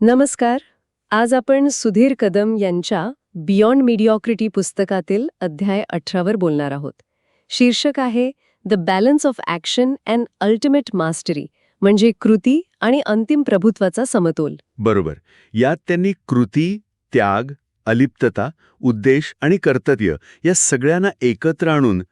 नमस्कार. आज आपण सुधीर कदम यांच्या बियॉन्ड मिडिऑक्रिटी पुस्तकातील अध्याय अठरावर बोलणार आहोत. शीर्षक आहे the balance of action and ultimate mastery म्हणजे कृती आणि अंतिम प्रभुत्वाचा समतोल. बरोबर. यात त्यांनी कृती त्याग अलिप्तता उद्देश आणि कर्तव्य या सगळ्यांना एकत्र आणून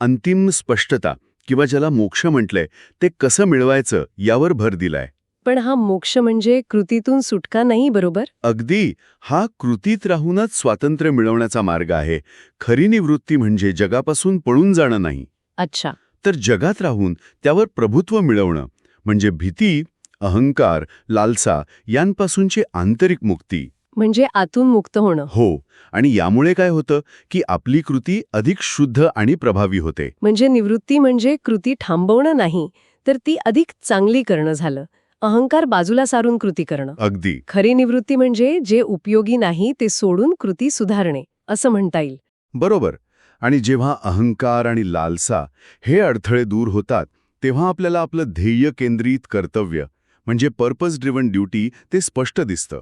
अंतिम स्पष्टता किंवा ज्याला मोक्ष म्हटलंय ते कसं मिळवायचं यावर भर दिलाय. पण हा मोक्ष म्हणजे कृतीतून सुटका नाही बरोबर? अगदी. हा कृतीत राहूनच स्वातंत्र्य मिळवण्याचा मार्ग आहे. खरी निवृत्ती म्हणजे जगापासून पळून जाणं नाही. अच्छा. तर जगात राहून त्यावर प्रभुत्व मिळवणं म्हणजे भीती अहंकार लालसा यांपासूनची आंतरिक मुक्ती. म्हणजे आतून मुक्त होणं. हो. आणि यामुळे काय होतं की आपली कृती अधिक शुद्ध आणि प्रभावी होते. म्हणजे निवृत्ती म्हणजे कृती थांबवणं नाही तर ती अधिक चांगली करणं झालं. अहंकार बाजूला सारून कृती करणं. अगदी. खरी निवृत्ती म्हणजे जे उपयोगी नाही ते सोडून कृती सुधारणे असं म्हणता येईल. बरोबर. आणि जेव्हा अहंकार आणि लालसा हे अडथळे दूर होतात तेव्हा आपल्याला आपलं ध्येय केंद्रित कर्तव्य म्हणजे पर्पज ड्रिव्हन ड्युटी ते स्पष्ट दिसतं.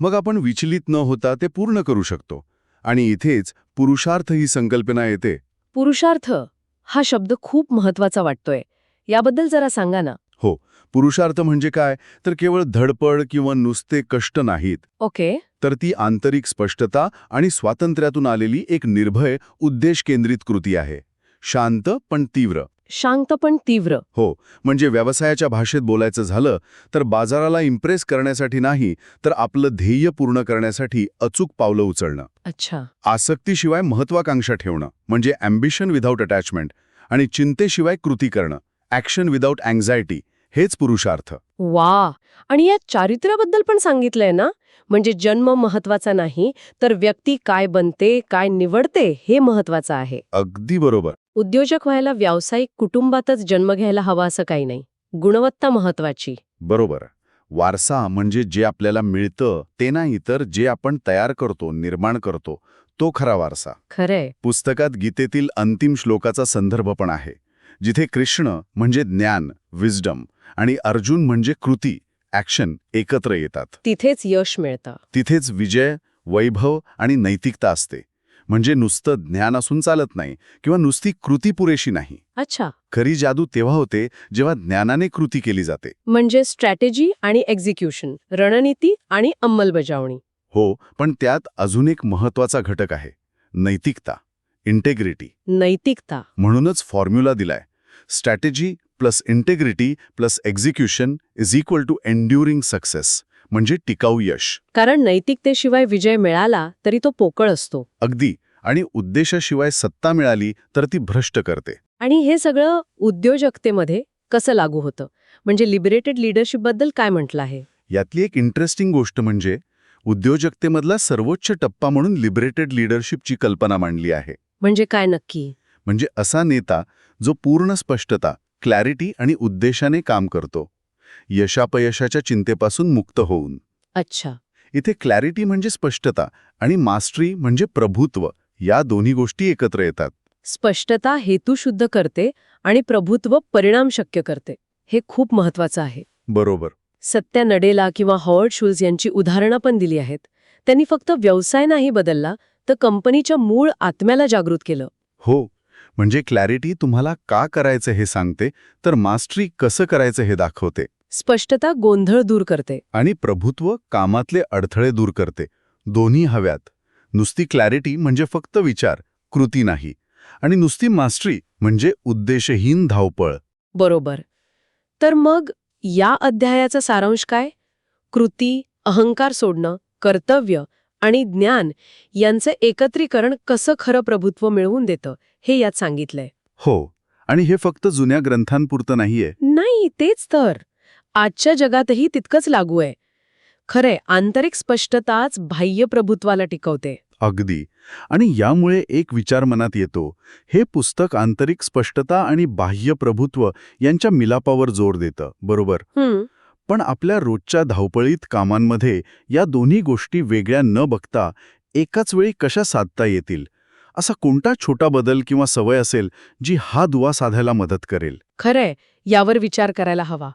मग आपण विचलित न होता ते पूर्ण करू शकतो. आणि इथेच पुरुषार्थ ही संकल्पना येते. पुरुषार्थ हा शब्द खूप महत्त्वाचा वाटतोय. याबद्दल जरा सांगा ना. पुरुषार्थ म्हणजे काय? तर केवळ धडपड किंवा नुसते कष्ट नाहीत. ओके. तर ती आंतरिक स्पष्टता आणि स्वातंत्र्यातून आलेली एक निर्भय उद्देश केंद्रित कृती आहे. शांत पण तीव्र. शांत पण तीव्र. हो म्हणजे व्यवसायाच्या भाषेत बोलायचं झालं तर बाजाराला इम्प्रेस करण्यासाठी नाही तर आपलं ध्येय पूर्ण करण्यासाठी अचूक पावलं उचलणं. अच्छा. आसक्तीशिवाय महत्वाकांक्षा ठेवणं म्हणजे अम्बिशन विदाऊट अटॅचमेंट आणि चिंतेशिवाय कृती करणं. ॲक्शन विदाऊट अँझायटी हेच पुरुषार्थ. वा! आणि या चारित्र्याबद्दल पण सांगितलंय ना? म्हणजे जन्म महत्त्वाचा नाही तर व्यक्ती काय बनते काय निवडते हे महत्वाचं आहे. अगदी बरोबर. उद्योजक व्हायला व्यावसायिक कुटुंबातच जन्म घ्यायला हवा असं काही नाही. गुणवत्ता महत्वाची बरोबर. वारसा म्हणजे जे आपल्याला मिळतं ते नाही तर जे आपण तयार करतो निर्माण करतो तो खरा वारसा. खरंय. पुस्तकात गीतेतील अंतिम श्लोकाचा संदर्भ पण आहे. जिथे कृष्ण म्हणजे ज्ञान विजडम आणि अर्जुन म्हणजे कृती ॲक्शन एकत्र येतात. तिथेच यश मिळतं. तिथेच विजय वैभव आणि नैतिकता असते. म्हणजे नुसतं ज्ञान असून चालत नाही किंवा नुसती कृती पुरेशी नाही. अच्छा. खरी जादू तेव्हा होते जेव्हा ज्ञानाने कृती केली जाते. म्हणजे स्ट्रॅटेजी आणि एक्झिक्युशन रणनीती आणि अंमलबजावणी. हो पण त्यात अजून एक महत्त्वाचा घटक आहे. नैतिकता इंटेग्रिटी नैतिकता. म्हणूनच फॉर्म्युला दिलाय. Strategy plus integrity plus execution is equal to enduring success म्हणजे टिकाऊ यश. कारण नैतिकतेशिवाय विजय मिळाला तरी तो पोकळ असतो. अगदी. आणि उद्देशाशिवाय सत्ता मिळाली तर ती भ्रष्ट करते. आणि हे सगळं उद्योजकतेमध्ये कसं लागू होतं? म्हणजे लिबरेटेड लिडरशिपबद्दल काय म्हटलं आहे? यातली एक इंटरेस्टिंग गोष्ट म्हणजे उद्योजकतेमधला सर्वोच्च टप्पा म्हणून लिबरेटेड लिडरशिपची कल्पना मांडली आहे. म्हणजे काय नक्की? म्हणजे असा नेता जो पूर्ण स्पष्टता क्लॅरिटी आणि उद्देशाने काम करतो. यशापयशाच्या चिंतेपासून मुक्त होऊन. अच्छा. इथे क्लॅरिटी म्हणजे स्पष्टता आणि मास्टरी म्हणजे प्रभुत्व या दोन्ही गोष्टी एकत्र येतात. स्पष्टता हेतू शुद्ध करते आणि प्रभुत्व परिणाम शक्य करते. हे खूप महत्वाचं आहे. बरोबर. सत्या नडेला किंवा हॉवर्ड शूल्स यांची उदाहरणं पण दिली आहेत. त्यांनी फक्त व्यवसाय नाही बदलला तर कंपनीच्या मूळ आत्म्याला जागृत केलं. हो म्हणजे क्लॅरिटी तुम्हाला का करायचं हे सांगते तर मास्टरी कसं करायचं हे दाखवते. स्पष्टता गोंधळ दूर करते. आणि प्रभुत्व कामातले अडथळे दूर करते. दोन्ही हव्यात. नुसती क्लॅरिटी म्हणजे फक्त विचार कृती नाही. आणि नुसती मास्टरी म्हणजे उद्देशहीन धावपळ. बरोबर. तर मग या अध्यायाचा सारांश काय? कृती अहंकार सोडणं कर्तव्य आणि ज्ञान यांचं एकत्रीकरण कसं खरं प्रभुत्व मिळवून देतं हे यात सांगितलंय. हो आणि हे फक्त जुन्या ग्रंथांपुरतं नाहीये. नाही तेच तर. आजच्या जगातही तितकंच लागू आहे. खरंय आंतरिक स्पष्टताच बाह्य प्रभुत्वाला टिकवते. अगदी. आणि यामुळे एक विचार मनात येतो हे पुस्तक आंतरिक स्पष्टता आणि बाह्य प्रभुत्व यांच्या मिलापावर जोर देतं बरोबर? पण आपल्या रोजच्या धावपळीत कामांमध्ये या दोन्ही गोष्टी वेगळ्या न बघता एकाच वेळी कशा साधता येतील? असा कोणता छोटा बदल किंवा सवय असेल जी हा दुवा साधायला मदत करेल? खरंय. यावर विचार करायला हवा.